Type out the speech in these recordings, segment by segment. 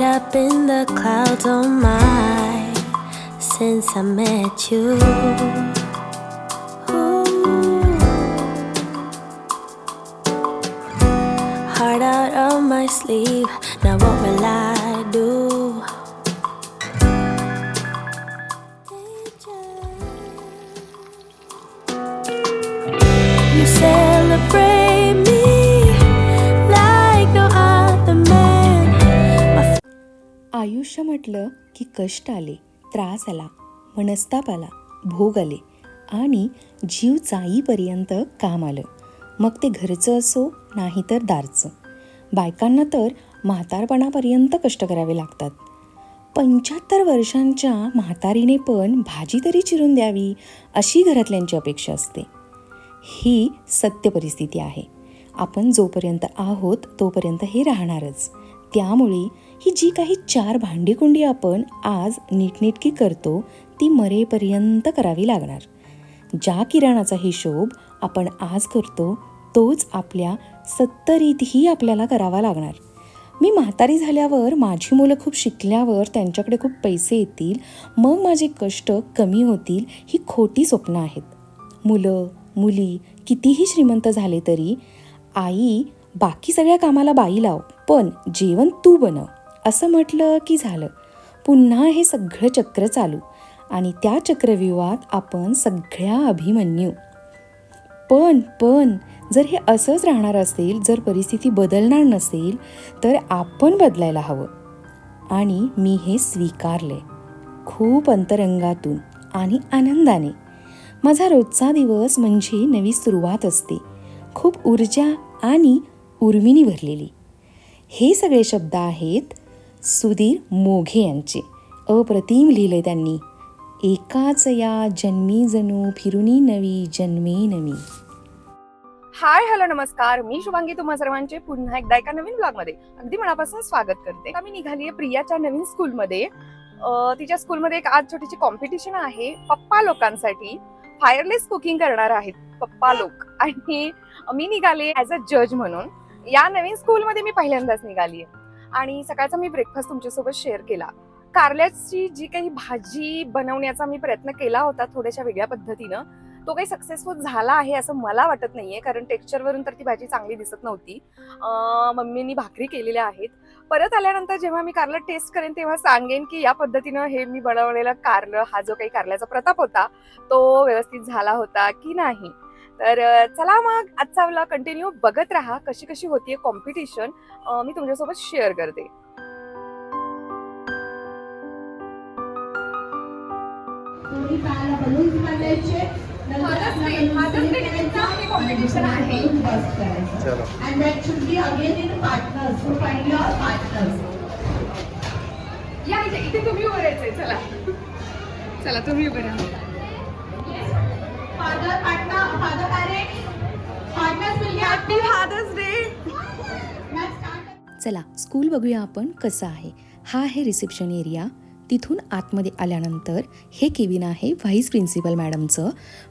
Up in the clouds, oh my, since I met you. Ooh. Heart out of my sleeve, now what will I do? You celebrate आयुष्य म्हटलं की कष्ट आले त्रास आला मनस्ताप आला भोग आले आणि जीव जाईपर्यंत काम आलं. मग ते घरचं असो नाही तर दारचं. बायकांना तर म्हातारपणापर्यंत कष्ट करावे लागतात. पंच्याहत्तर वर्षांच्या म्हातारीने पण भाजी तरी चिरून द्यावी अशी घरातल्यांची अपेक्षा असते. ही सत्य परिस्थिती आहे. आपण जोपर्यंत आहोत तोपर्यंत हे राहणारच. त्यामुळे ही जी काही चार भांडीकुंडी आपण आज नीटनेटकी करतो ती मरेपर्यंत करावी लागणार. ज्या किराणाचा हिशोब आपण आज करतो तोच आपल्या सत्तरीतही आपल्याला करावा लागणार. मी म्हातारी झाल्यावर माझी मुलं खूप शिकल्यावर त्यांच्याकडे खूप पैसे येतील मग माझे कष्ट कमी होतील ही खोटी स्वप्न आहेत. मुलं मुली कितीही श्रीमंत झाले तरी आई बाकी सगळ्या कामाला बाई लाव पण जेवण तू बनव. असं म्हटलं की झालं. पुन्हा हे सगळं चक्र चालू आणि त्या चक्रव्यूहात आपण सगळ्या अभिमन्यू. पण पण जर हे असंच राहणार असेल जर परिस्थिती बदलणार नसेल तर आपण बदलायला हवं. आणि मी हे स्वीकारले. खूप अंतरंगातून आणि आनंदाने. माझा रोजचा दिवस म्हणजे नवी सुरुवात असते. खूप ऊर्जा आणि उर्मिनी भरलेली. हे सगळे शब्द आहेत सुधीर मोघे यांचे. अप्रतिम लिहिले त्यांनी. एकाच या जन्मी जणू फिरुनी नवी जन्मे नवी. हाय हॅलो नमस्कार. मी शुभांगी तुम्हा सर्वांचे पुन्हा एकदा एका नवीन ब्लॉगमध्ये अगदी मनापासून स्वागत करते. मी निघालीये प्रियाच्या नवीन स्कूलमध्ये तिच्या स्कूलमध्ये एक आज छोटीशी कॉम्पिटिशन आहे. पप्पा लोकांसाठी फायरलेस कुकिंग करणार आहेत पप्पा लोक. आणि मी निघाले ऍज अ जज म्हणून. या नवीन स्कूलमध्ये मी पहिल्यांदाच निघालीये. आणि सकाळचा मी ब्रेकफास्ट तुमच्यासोबत शेअर केला. कारल्याची जी काही भाजी बनवण्याचा मी प्रयत्न केला होता थोड्याशा वेगळ्या पद्धतीनं तो काही सक्सेसफुल झाला आहे असं मला वाटत नाहीये कारण टेक्स्चरवरून तर ती भाजी चांगली दिसत नव्हती. मम्मीनी भाकरी केलेल्या आहेत. परत आल्यानंतर जेव्हा मी कारलं टेस्ट करेन तेव्हा सांगेन की या पद्धतीनं हे मी बनवलेलं कारलं हा जो काही कारल्याचा प्रताप होता तो व्यवस्थित झाला होता की नाही? तर चला मग आजचा व्लॉग कंटिन्यू बघत राहा. कशी कशी होतीये कॉम्पिटिशन मी तुमच्यासोबत शेअर करते. हे आहे. या इथे इथे तुम्ही उभं चला. चला तुम्ही उभे राहा. Fathers day. चला स्कूल बघूया आपण कसं आहे. हा आहे रिसेप्शन एरिया. तिथून आतमध्ये आल्यानंतर हे केबिन आहे व्हाईस प्रिन्सिपल मॅडमचं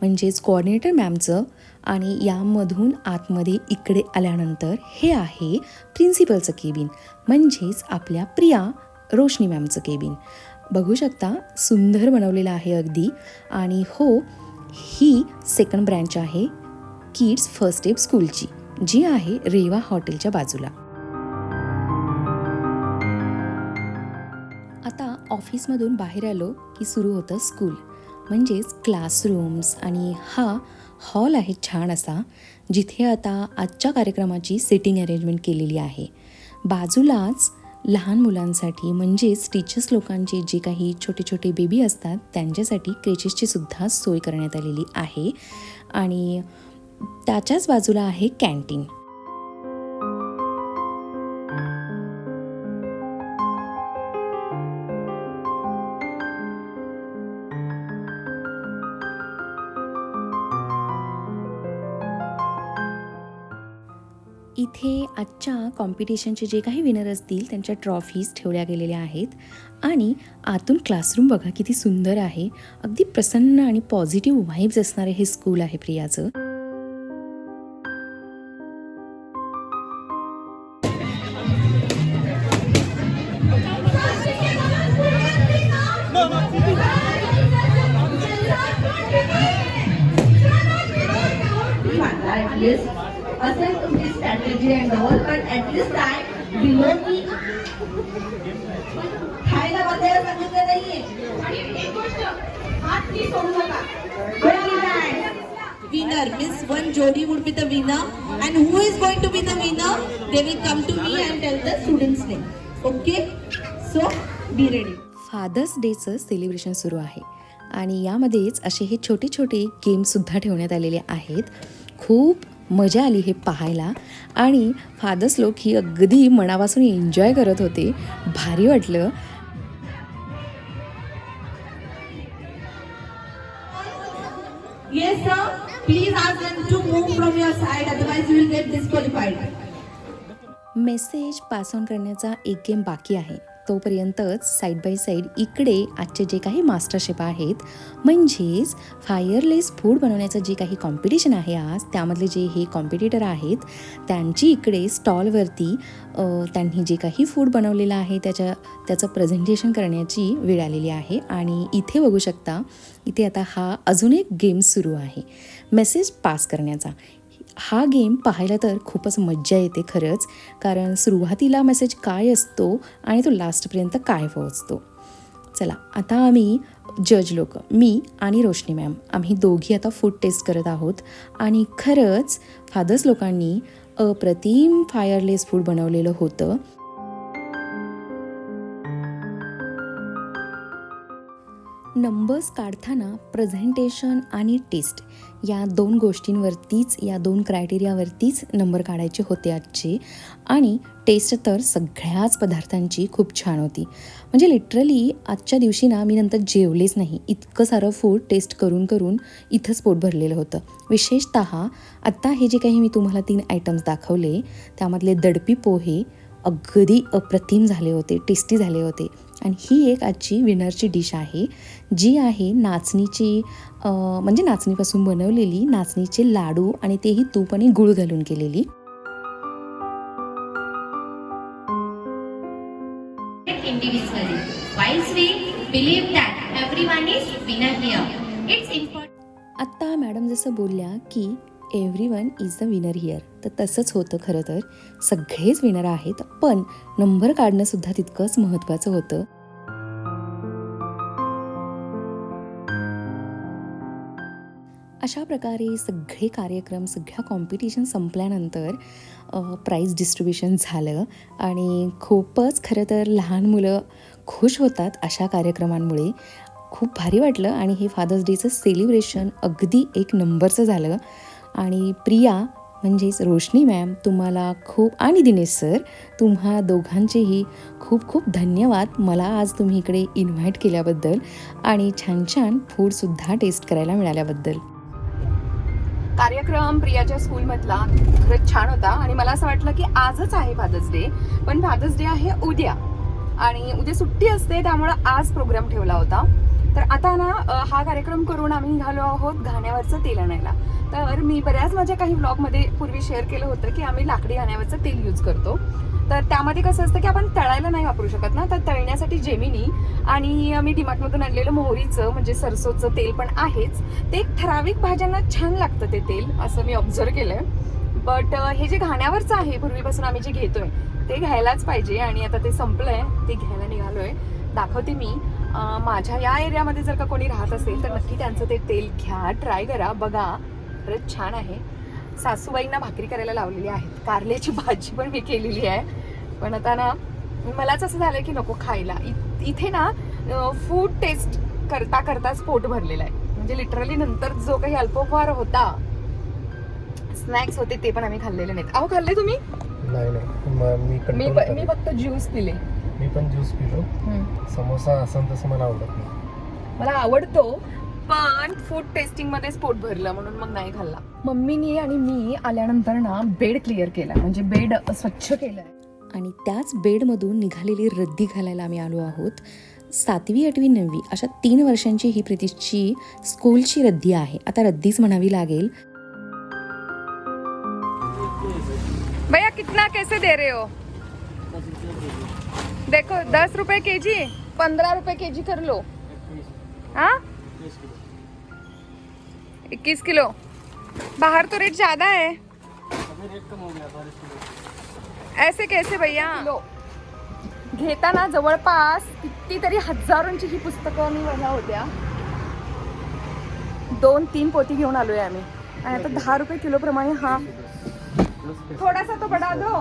म्हणजेच कोऑर्डिनेटर मॅमचं आणि यामधून आतमध्ये इकडे आल्यानंतर हे आहे प्रिन्सिपलचं केबिन म्हणजेच आपल्या प्रिया रोशनी मॅमचं केबिन. बघू शकता सुंदर बनवलेलं आहे अगदी. आणि हो ही सेकंड ब्रँच आहे किड्स फर्स्ट एप स्कूलची जी आहे रेवा हॉटेलच्या बाजूला. आता ऑफिसमधून बाहेर आलो की सुरू होतं स्कूल म्हणजेच क्लासरूम्स आणि हा हॉल आहे छान असा जिथे आता आजच्या कार्यक्रमाची सिटिंग अरेंजमेंट केलेली आहे. बाजूलाच लहान मुलांसाठी म्हणजेच टीचर्स लोकांचे जे काही छोटे छोटे बेबी असतात त्यांच्यासाठी क्रेचेसची सुद्धा सोय करण्यात आलेली आहे. आणि त्याच्याच बाजूला आहे कॅन्टीन इथे आजच्या कॉम्पिटिशनचे जे काही विनर असतील त्यांच्या ट्रॉफीज ठेवल्या गेलेल्या आहेत. आणि आतून क्लासरूम बघा किती सुंदर आहे. अगदी प्रसन्न आणि पॉझिटिव्ह व्हाईब्स असणारे हे स्कूल आहे प्रियाचं. Yes. असेल तुमची स्ट्रॅटेजी अँड ऑल पण ऍटलीस्ट टाइम बिलो मी खायला बसायला सांगितलं नाहीये आणि एक गोष्ट हात मी सोडू नका winner means one jodi would be the winner and who is going to be the winner they will come to me and tell the students name okay so be ready father's डेचं celebration सुरू आहे आणि यामध्येच असे हे छोटे छोटे गेमसुद्धा ठेवण्यात आलेले आहेत खूप मजा आली हे पाहायला आणि फादर्स लोक ही अगदी मनापासून एन्जॉय करत होते भारी वाटलं yes sir please ask them to move from your side otherwise you will get disqualified message pass on करण्याचा एक गेम बाकी आहे तोपर्यंतच साईड बाय साईड इकडे आजचे जे काही मास्टर शेफ आहेत म्हणजेच फायरलेस फूड बनवण्याचं जे काही कॉम्पिटिशन आहे आज त्यामधले जे हे कॉम्पिटिटर आहेत त्यांची इकडे स्टॉलवरती त्यांनी जे काही फूड बनवलेलं आहे त्याच्या त्याचं प्रेझेंटेशन करण्याची वेळ आलेली आहे. आणि इथे बघू शकता इथे आता हा अजून एक गेम सुरू आहे. मेसेज पास करण्याचा. हा गेम पाहायला तर खूपच मज्जा येते खरंच कारण सुरुवातीला मेसेज काय असतो आणि तो लास्टपर्यंत काय पोहोचतो. चला आता आम्ही जज लोक मी आणि रोशनी मॅम आम्ही दोघी आता फूड टेस्ट करत आहोत. आणि खरंच फादर्स लोकांनी अप्रतिम फायरलेस फूड बनवलेलं होतं. नंबर्स काढताना प्रेझेंटेशन आणि टेस्ट या दोन गोष्टींवरतीच या दोन क्रायटेरियावरतीच नंबर काढायचे होते आजचे. आणि टेस्ट तर सगळ्याच पदार्थांची खूप छान होती. म्हणजे लिटरली आजच्या दिवशी ना मी नंतर जेवलेच नाही. इतकं सारं फूड टेस्ट करून करून इथंच पोट भरलेलं होतं. विशेषत आत्ता हे जे काही मी तुम्हाला तीन आयटम्स दाखवले त्यामधले दडपी पोहे अगदी अप्रतिम झाले होते टेस्टी झाले होते आणि ही एक आजची विनरची डिश आहे जी आहे नाचणीची म्हणजे नाचणीपासून बनवलेली नाचणीचे लाडू आणि तेही तूप आणि गुळ घालून केलेली. आत्ता मॅडम जसं बोलल्या की everyone is the winner here तर तसंच होतं खरं तर. सगळेच विनर आहेत पण नंबर काढणंसुद्धा तितकंच महत्त्वाचं होतं. अशा प्रकारे सगळे कार्यक्रम सगळ्या कॉम्पिटिशन संपल्यानंतर प्राईज डिस्ट्रीब्युशन झालं आणि खूपच खरं तर लहान मुलं खुश होतात अशा कार्यक्रमांमुळे. खूप भारी वाटलं आणि हे फादर्स डेचं सेलिब्रेशन अगदी एक नंबरचं झालं. आणि प्रिया म्हणजेच रोशनी मॅम तुम्हाला खूप आणि दिनेश सर तुम्हा दोघांचेही खूप खूप धन्यवाद मला आज तुम्ही इकडे इन्व्हाइट केल्याबद्दल आणि छान छान फूडसुद्धा टेस्ट करायला मिळाल्याबद्दल. कार्यक्रम प्रियाच्या स्कूलमधला खरंच छान होता आणि मला असं वाटलं की आजच आहे फादर्स डे पण फादर्स डे आहे उद्या. आणि उद्या सुट्टी असते त्यामुळं आज प्रोग्राम ठेवला होता. तर आता ना हा कार्यक्रम करून आम्ही निघालो आहोत घाण्यावरचं तेल आणायला. तर मी बऱ्याच माझ्या काही ब्लॉगमध्ये पूर्वी शेअर केलं होतं की आम्ही लाकडी घाण्यावरचं तेल यूज करतो. तर त्यामध्ये कसं असतं की आपण तळायला नाही वापरू शकत ना तर तळण्यासाठी जेमिनी आणि मी डिमार्टमधून आणलेलं मोहरीचं म्हणजे सरसोचं तेल पण आहेच. ते एक ठराविक भाज्यांना छान लागतं ते तेल असं मी ऑब्झर्व केलंय. बट हे जे घाण्यावरचं आहे पूर्वीपासून आम्ही जे घेतोय ते घ्यायलाच पाहिजे आणि आता ते संपलंय ते घ्यायला निघालोय. दाखवते मी. माझ्या या एरियामध्ये जर का कोणी राहत असेल तर नक्की त्यांचं ते तेल घ्या ट्राय करा. बघा खरंच छान आहे. सासूबाईंना भाकरी करायला लावलेली आहेत. कारल्याची भाजी पण मी केलेली आहे. पण आता ना मलाच असं झालं की नको खायला. इ- इथे ना फूड टेस्ट करता करताच पोट भरलेलं आहे. म्हणजे लिटरली नंतर जो काही अल्पोपहार होता स्नॅक्स होते ते पण आम्ही खाल्लेले नाहीत. अहो खाल्ले तुम्ही? नाही नाही. म- मी मी कंट्रोल प- मी करेन. फक्त ज्यूस पिले. मी पण ज्यूस पिलो. समोसा असं तसं मला आवडत नाही. मला आवडतो पण फूड टेस्टिंग मध्येच पोट भरलं म्हणून मग नाही खाल्ला. मम्मीनी आणि मी आल्यानंतर ना बेड क्लिअर केला म्हणजे बेड स्वच्छ केलाय. आणि त्याच बेडमधून निघालेली रद्दी घालायला आम्ही आलो आहोत. सातवी आठवी नववी अशा तीन वर्षांची ही प्रितीशची स्कूलची रद्दी आहे. आता रद्दीच म्हणावी लागेल. कितना कैसे दे रहे हो? देखो दस रुपए के जी पंद्रह रुपए के जी कर लो। हाँ? इक्कीस किलो। बाहर तो रेट ज्यादा है। ऐसे कैसे भैया? घेताना जवळपास कितीतरी हजारोंची ही पुस्तकं मी वजा होत्या. दोन तीन पोती घेऊन आलोय आम्ही. आणि आता दहा रुपये किलो प्रमाणे हा थोडासा तो बडा दो.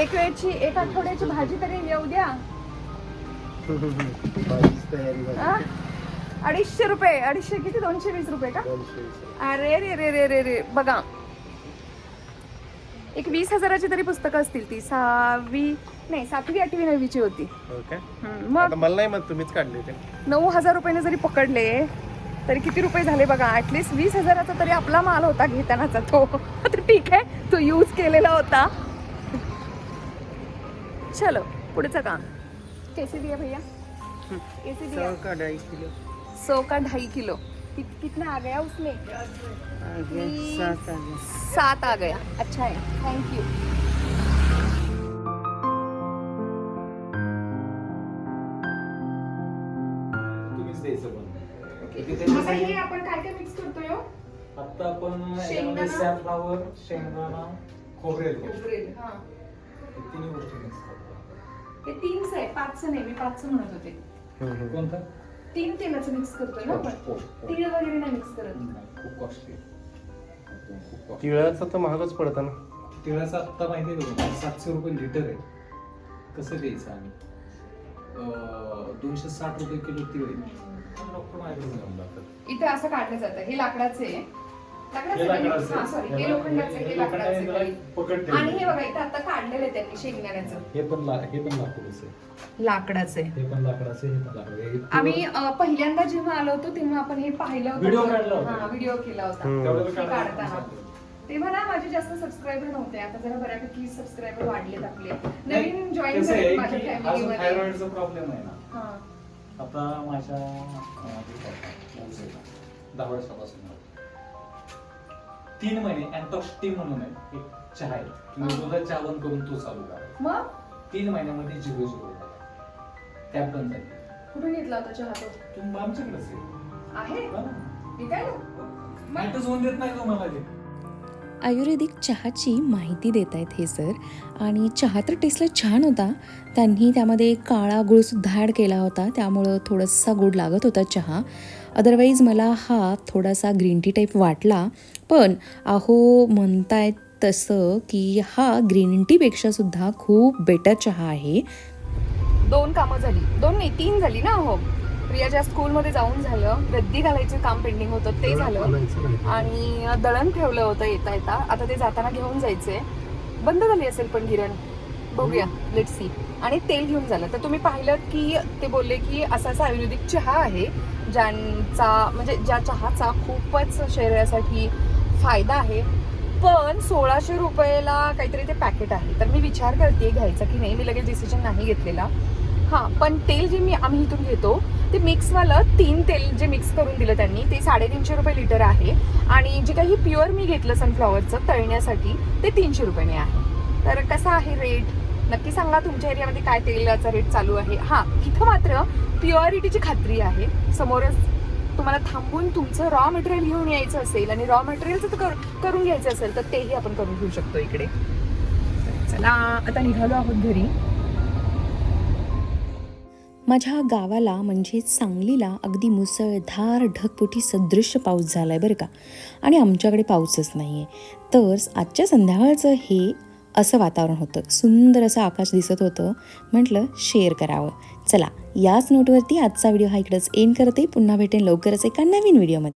एक वेळची एक आठवड्याची भाजी तरी येऊ द्या? अडीचशे रुपये अडीचशे किती? दोनशे वीस रुपये का. अरे रे रे रे रे रे. बघा. एक वीस हजाराची तरी पुस्तकं असतील ती. सहावी नाही सातवी आठवी नववीची होती. हो? हम्म, मग आता मला नाही मग तुम्हीच काढले ते. नऊ हजार रुपयाने जरी पकडले तरी किती रुपये झाले बघा? ऍटलिस्ट वीस हजाराचा तरी आपला माल होता घेतानाचा तो. तर ठीक आहे तो यूज केलेला होता. चलो पुढचं काम. कैसे दिया भैया? कैसे दिया? सौ का ढाई किलो? कि, कितना आ गया उसमें? सात आ गया। अच्छा है. थैंक यू आता आपण काय काय मिक्स करतोय हो? आता आपण शेंगदाणा. सॅफलावर शेंगदाणा खोबरेल खोबरेल, हा. तिन्ही गोष्टी मिक्स करतो हे तीनच आहे पाचचं नाही मी पाचचं म्हणत होते. कोणतं तीन तेलाचं मिक्स करतोय ना हो, आपण हो. तीळ वगैरे नाही मिक्स करत नाही, खूप कॉस्टली खूप तिळाचं तर महागच पडतं ना तिळाचा आत्ता माहिती आहे का तुम्हाला? सातशे रुपये लिटर आहे कसं द्यायचं आम्ही अं, दोनशे साठ रुपये किलो तिळ आहे इथे असं काढलं जातं हे लाकडाचे आहे. लाकडाचे नाही? लाकडाचं आहे. सॉरी लोखंडाचे लाकडाचे लोखंडाचे आहे. पकड आणि हे. बघा इथे आता काढलेलं आहे त्यांनी शेंगदाण्याचं हे पण ला- हे पण लाकूडच आहे लाकडाचे हे पण लाकडाचं आहे, हे पण लाकडाचं आहे. हे आम्ही पहिल्यांदा जेव्हा आलो होतो तेव्हा आपण हे पाहिलं होतं Video काढला होता. हा व्हिडिओ केला होता. तेव्हा ना माझे जास्त सबस्क्रायबर नव्हते आता जरा बऱ्यापैकी सबस्क्रायबर वाढलेत आपले नवीन जॉईन कसं आहे झाले माझ्या फॅमिलीमध्ये प्रॉब्लेम आहे ना हा. आता माझ्या ना, दहा वर्षापासून तीन महिने अँटॉक्स टी म्हणून आहे एक चहा आहे. तुम्ही दुधात चहा बंद करून तो चालू करा. मग? तीन महिन्यामध्ये झिरो झिरो टॅप बंद झाली. कुठून घेतला होता चहा तो? तुम्ही आमच्याकडेच आहे. आहे? हा. विकायला? माहीतच होऊन देत नाही तुम्हाला ते. आयुर्वेदिक चहाची माहिती देत आहेत हे सर. आणि चहा तर टेस्टला छान होता. त्यांनी त्यामध्ये काळा गुळसुद्धा ॲड केला होता. त्यामुळं थोडासा गोड लागत होता चहा. अदरवाईज मला हा थोडासा ग्रीन टी टाईप वाटला. पण अहो म्हणतायत तसं की हा ग्रीन टीपेक्षा सुद्धा खूप बेटर चहा आहे. दोन कामं झाली. दोन नाही तीन झाली ना हो प्रियाच्या स्कूलमध्ये जाऊन झालं. रद्दी घालायचं काम पेंडिंग होतं ते झालं. आणि दळण ठेवलं होतं येता येता. आता ते जाताना घेऊन जायचंय. बंद झाली असेल पण गिरण बघूया. लेट सी आणि तेल घेऊन झालं. तर तुम्ही पाहिलं की ते बोलले की असा असा आयुर्वेदिक चहा आहे ज्यांचा म्हणजे ज्या चहाचा खूपच शरीरासाठी फायदा आहे. पण सोळाशे रुपयाला काहीतरी ते पॅकेट आहे. तर मी विचार करते घ्यायचा की नाही. मी लगेच डिसिजन नाही घेतलेला. हां पण तेल जे मी आम्ही इथून घेतो ते मिक्सवालं तीन तेल जे मिक्स करून दिलं त्यांनी ते साडेतीनशे रुपये लिटर आहे. आणि जे काही प्युअर मी घेतलं सनफ्लॉवरचं तळण्यासाठी ते तीनशे रुपयाने आहे. तर कसा आहे रेट नक्की सांगा तुमच्या एरियामध्ये काय तेलाचा रेट चालू आहे. हां इथं मात्र प्युअरिटीची खात्री आहे. समोरच तुम्हाला थांबून तुमचं रॉ मटेरियल घेऊन यायचं असेल आणि रॉ मटेरियलचं कर करून घ्यायचं असेल तर तेही आपण करून घेऊ शकतो इकडे. चला आता निघालो आहोत घरी. माझ्या गावाला म्हणजे सांगलीला अगदी मुसळधार ढगपुटी सदृश्य पाऊस झाला आहे बरं का. आणि आमच्याकडे पाऊसच नाही आहे तर आजच्या संध्याकाळचं हे असं वातावरण होतं. सुंदर असं आकाश दिसत होतं. म्हटलं शेअर करावं. चला याच नोटवरती आजचा व्हिडिओ हा इकडंच एंड करते. पुन्हा भेटेन लवकरच एका नवीन व्हिडिओमध्ये